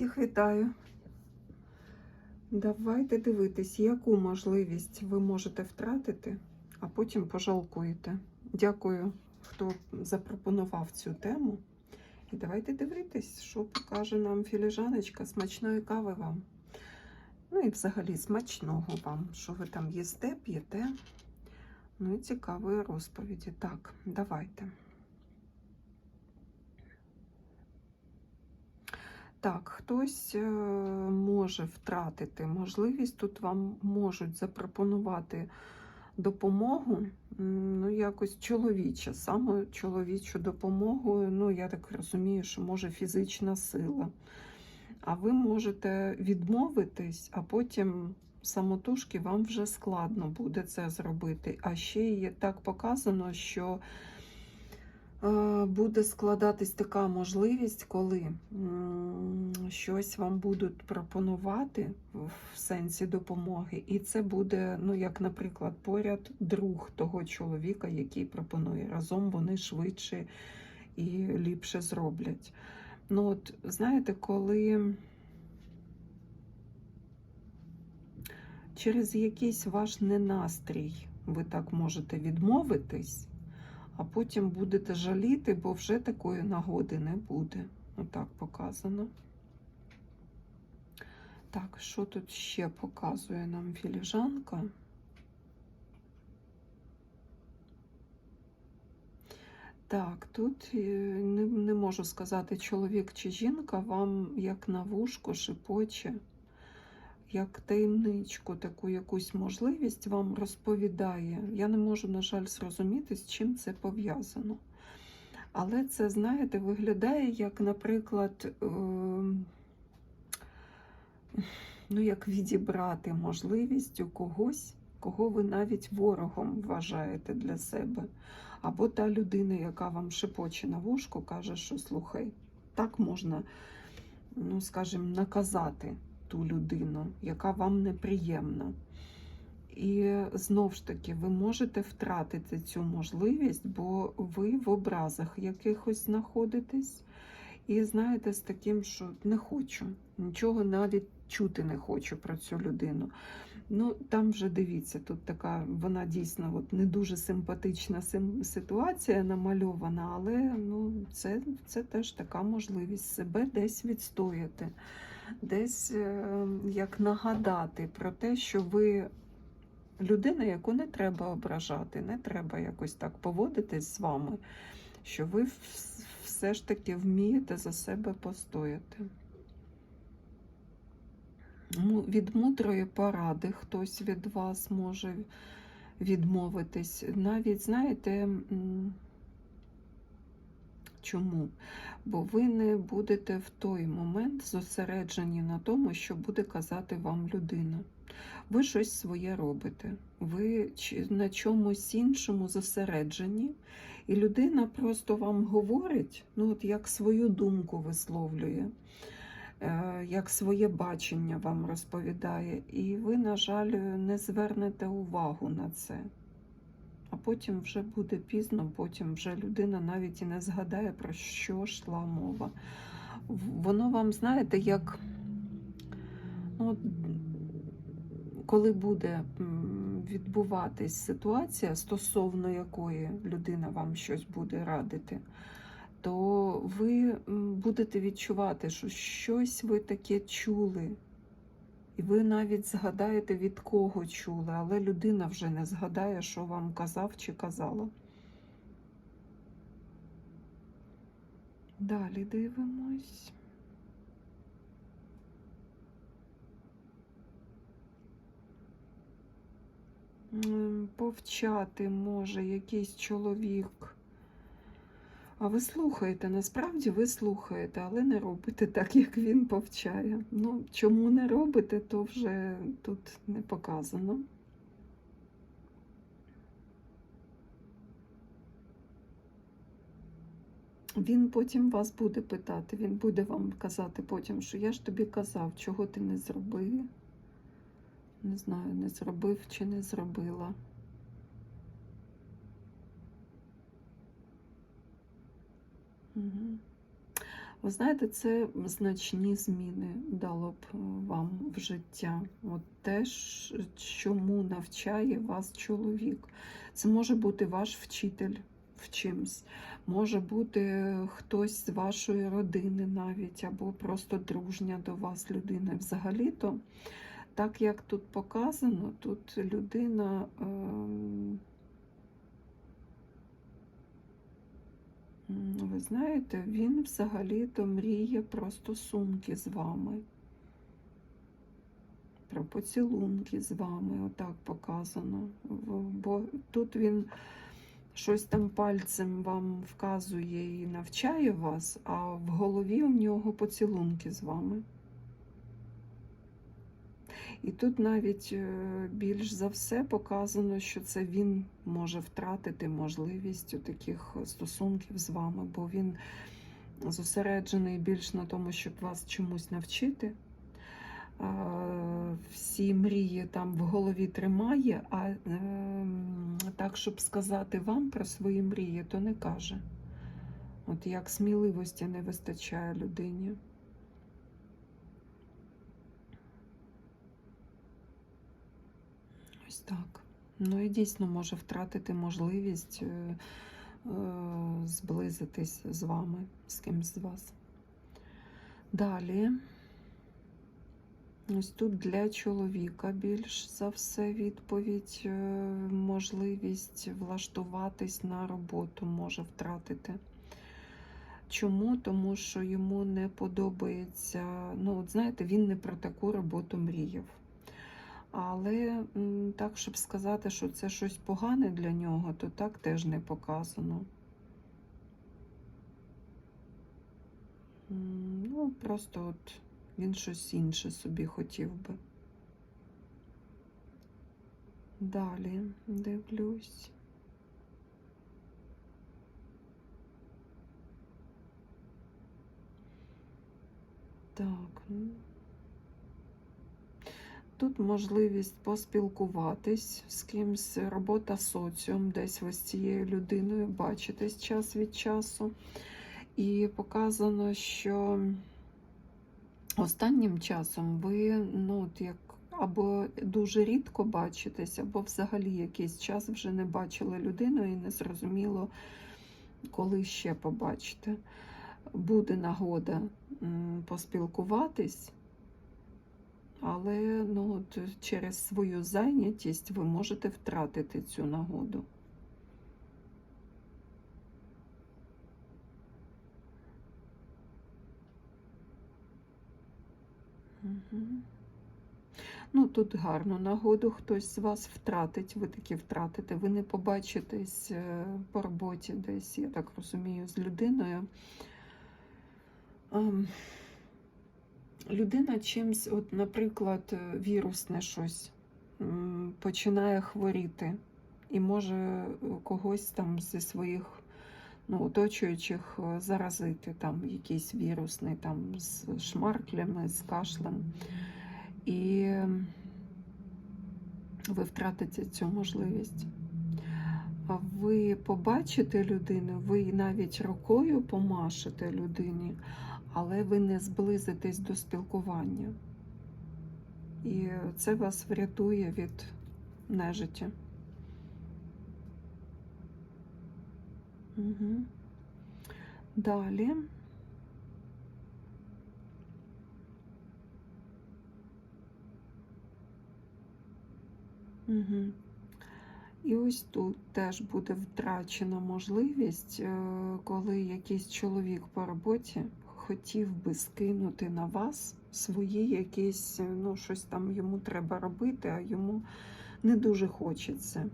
Всіх вітаю. Давайте дивитись, яку можливість ви можете втратити, а потім пожалкуєте. Дякую, хто запропонував цю тему. І давайте дивитись, що покаже нам філіжаночка. Смачної кави вам. Ну і взагалі смачного вам, що ви там їсте, п'єте. Ну і цікавої розповіді. Так, давайте. Так, хтось е, може втратити можливість. Тут вам можуть запропонувати допомогу, ну, якось чоловіча, саме чоловічу допомогу. Ну, я так розумію, що може фізична сила. А ви можете відмовитись, а потім самотужки вам вже складно буде це зробити. А ще є так показано, що буде складатись така можливість, коли щось вам будуть пропонувати в сенсі допомоги, і це буде, ну, як, наприклад, поряд друг того чоловіка, який пропонує. Разом вони швидше і ліпше зроблять. Ну, от, знаєте, коли через якийсь ваш ненастрій ви так можете відмовитись, а потім будете жаліти, бо вже такої нагоди не буде. Отак показано. Так, що тут ще показує нам філіжанка? Так, тут е, не, не можу сказати, чоловік чи жінка вам як на вушко шепоче, як таємничку, таку якусь можливість вам розповідає. Я не можу, на жаль, зрозуміти, з чим це пов'язано. Але це, знаєте, виглядає як, наприклад, е, ну, як відібрати можливість у когось, кого ви навіть ворогом вважаєте для себе. Або та людина, яка вам шепоче на вушку, каже, що слухай, так можна, ну, скажімо, наказати ту людину, яка вам неприємна. І знову ж таки, ви можете втратити цю можливість, бо ви в образах якихось знаходитесь. І знаєте, з таким, що не хочу, нічого навіть чути не хочу про цю людину. Ну, там вже дивіться, тут така, вона дійсно от, не дуже симпатична сим- ситуація намальована, але ну, це, це теж така можливість себе десь відстояти, десь е, як нагадати про те, що ви людина, яку не треба ображати, не треба якось так поводитись з вами, що ви все ж таки вмієте за себе постояти. Від мудрої поради хтось від вас може відмовитись. Навіть, знаєте, чому? Бо ви не будете в той момент зосереджені на тому, що буде казати вам людина. Ви щось своє робите, ви на чомусь іншому зосереджені, і людина просто вам говорить, ну от як свою думку висловлює е, як своє бачення вам розповідає, і ви, на жаль, не звернете увагу на це. Потім вже буде пізно, потім вже людина навіть і не згадає, про що йшла мова. Воно вам, знаєте, як ну, коли буде відбуватись ситуація, стосовно якої людина вам щось буде радити, то ви будете відчувати, що щось ви таке чули. І ви навіть згадаєте, від кого чули, але людина вже не згадає, що вам казав чи казала. Далі дивимось. Повчати може якийсь чоловік. А ви слухаєте, насправді ви слухаєте, але не робите так, як він повчає. Ну, чому не робите, то вже тут не показано. Він потім вас буде питати, він буде вам казати потім, що я ж тобі казав, чого ти не зробив. Не знаю, не зробив чи не зробила. Ви знаєте, це значні зміни дало б е, вам в життя. От те, чому навчає вас чоловік. Це може бути ваш вчитель в чимсь, може бути хтось з вашої родини навіть, або просто дружня до вас людина. Взагалі-то, так як тут показано, тут людина. ем, Знаєте, він взагалі-то мріє про стосунки з вами, про поцілунки з вами, отак показано. Бо тут він щось там пальцем вам вказує і навчає вас, а в голові у нього поцілунки з вами. І тут навіть е, більш за все показано, що це він може втратити можливість таких стосунків з вами, бо він зосереджений більш на тому, щоб вас чомусь навчити. Всі мрії там в голові тримає, а ем, так, щоб сказати вам про свої мрії, то не каже. От як сміливості не вистачає людині. Ось так. Ну і дійсно може втратити можливість е, е, зблизитись з вами, з кимсь з вас. Далі. Ось тут для чоловіка більш за все відповідь, е, можливість влаштуватись на роботу може втратити. Чому? Тому що йому не подобається, ну, от знаєте, він не про таку роботу мріяв. Але так, щоб сказати, що це щось погане для нього, то так теж не показано. Ну, просто от він щось інше собі хотів би. Далі дивлюсь. Так. ну. Тут можливість поспілкуватись з кимсь, робота соціум, десь ви з цією людиною бачитесь час від часу. І показано, що останнім часом ви ну, от як або дуже рідко бачитесь, або взагалі якийсь час вже не бачили людину і не зрозуміло, коли ще побачите. Буде нагода поспілкуватись. Але ну, от, через свою зайнятість ви можете втратити цю нагоду. Угу. Ну, тут гарну нагоду хтось з вас втратить, ви таки втратите, ви не побачитесь е, по роботі десь, я так розумію, з людиною. Людина чимсь, от, наприклад, е, вірусне щось починає хворіти і може е, когось там зі своїх ну, оточуючих е, заразити, там якийсь вірусний, там з шмарклями, з кашлем. І ви втратите цю можливість. Ви побачите людину, ви навіть рукою помашете людині, але ви не зблизитесь до спілкування. І це вас врятує від нежиття. Угу. Далі. Угу. І ось тут теж буде втрачена можливість, е, коли якийсь чоловік по роботі хотів би скинути на вас свої якісь, е, ну, щось там йому треба робити, а йому не дуже хочеться.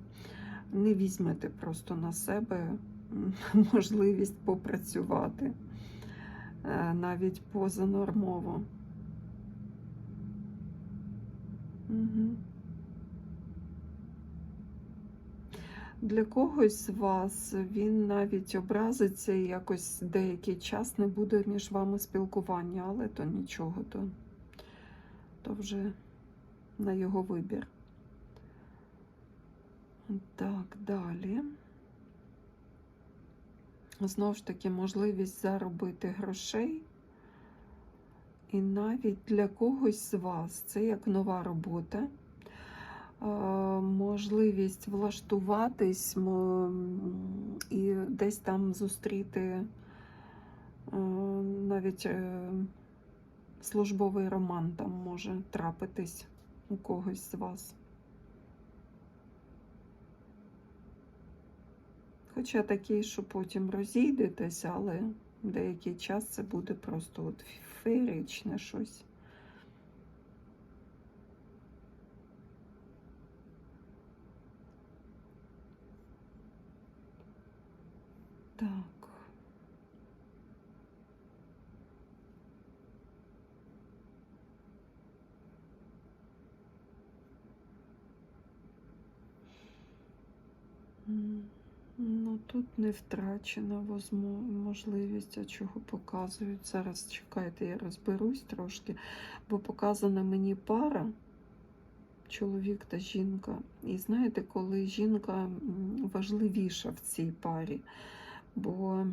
Не візьмете просто на себе можливість попрацювати е, навіть позанормово. Угу. Для когось з вас він навіть образиться і якось деякий час не буде між вами спілкування, але то нічого, то, то вже на його вибір. Так, далі. Знову ж таки, можливість заробити грошей І навіть для когось з вас це як нова робота, можливість влаштуватись і десь там зустріти е, навіть е, службовий роман там може трапитись у когось з вас. Хоча такий, що потім розійдетеся, але деякий час це буде просто от феєричне щось. Так. Ну, тут не втрачена можливість, а чого показують. Зараз чекайте, я розберусь трошки, бо показана мені пара, чоловік та жінка. І знаєте, коли жінка важливіша в цій парі, бо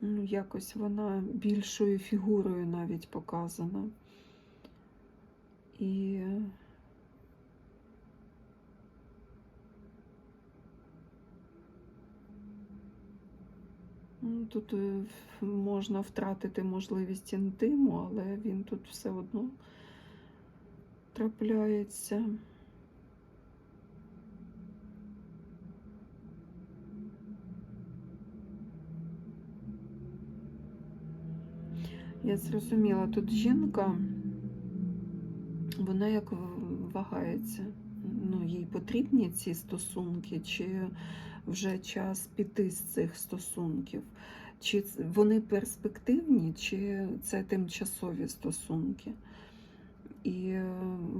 ну, якось вона більшою фігурою навіть показана. І Ну, Тут е, можна втратити можливість інтиму, але він тут все одно трапляється. Я зрозуміла, тут жінка, вона як вагається. Ну, їй потрібні ці стосунки, чи вже час піти з цих стосунків? Чи вони перспективні, чи це тимчасові стосунки? І е,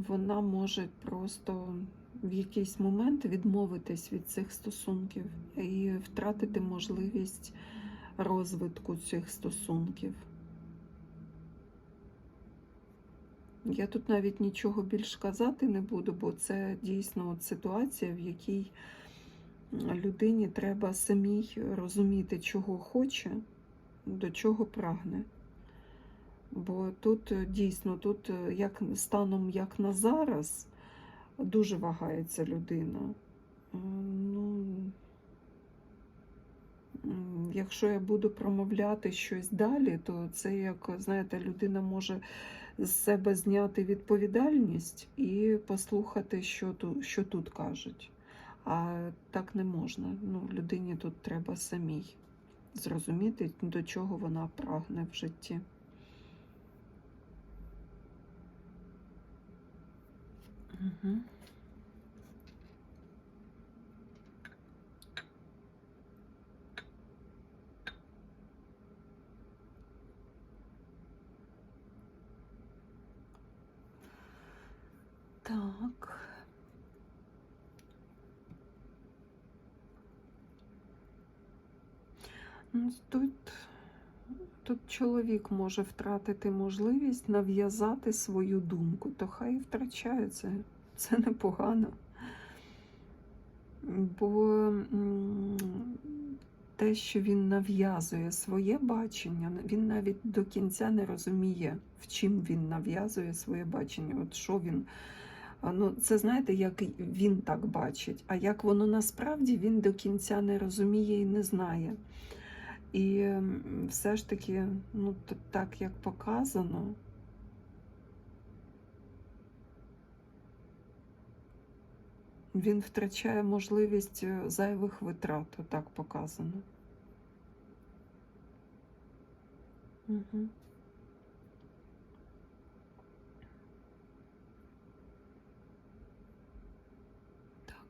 вона може просто в якийсь момент відмовитись від цих стосунків і втратити можливість розвитку цих стосунків. Я тут навіть нічого більш казати не буду, бо це дійсно от ситуація, в якій людині треба самій розуміти, чого хоче, до чого прагне. Бо тут е, дійсно, тут е, як станом як на зараз дуже вагається людина. Ну, якщо я буду промовляти щось далі, то це як, знаєте, людина може з себе зняти відповідальність і послухати, що тут, що тут кажуть. А так не можна. Ну, людині тут треба самій зрозуміти, до чого вона прагне в житті. Угу. Так. Ну, Тут, тут чоловік може втратити можливість нав'язати свою думку, то хай втрачає це. Це непогано. Бо те, що він нав'язує своє бачення, він навіть до кінця не розуміє, в чим він нав'язує своє бачення. От що він. Ну, це знаєте, як він так бачить, а як воно насправді він до кінця не розуміє і не знає. І все ж таки, ну, так як показано, він втрачає можливість е, зайвих витрат, так показано. Угу.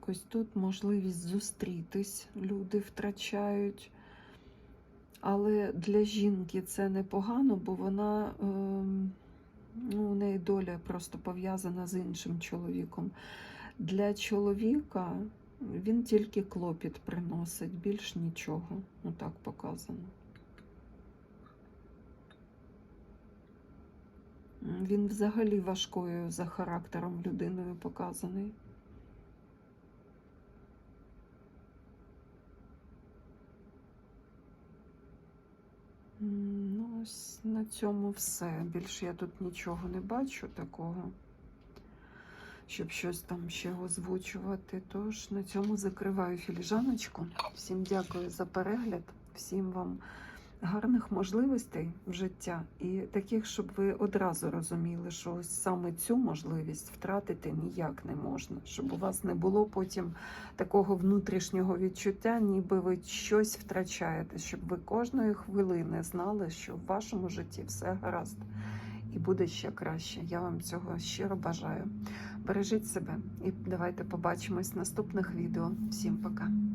Так, ось тут можливість зустрітись, люди втрачають. Але для жінки це непогано, бо вона, ем, ну, у неї доля просто пов'язана з іншим чоловіком. Для чоловіка він тільки клопіт приносить, більш нічого. Ну так показано. Він взагалі важкою за характером людиною показаний. М, на цьому все. Більше я тут нічого не бачу такого, щоб щось там ще озвучувати. Тож на цьому закриваю філіжаночку. Всім дякую за перегляд, всім вам гарних можливостей в життя і таких, щоб ви одразу розуміли, що ось саме цю можливість втратити ніяк не можна, щоб у вас не було потім такого внутрішнього відчуття, ніби ви щось втрачаєте, щоб ви кожної хвилини знали, що в вашому житті все гаразд і буде ще краще. Я вам цього щиро бажаю. Бережіть себе і давайте побачимось в наступних відео. Всім пока.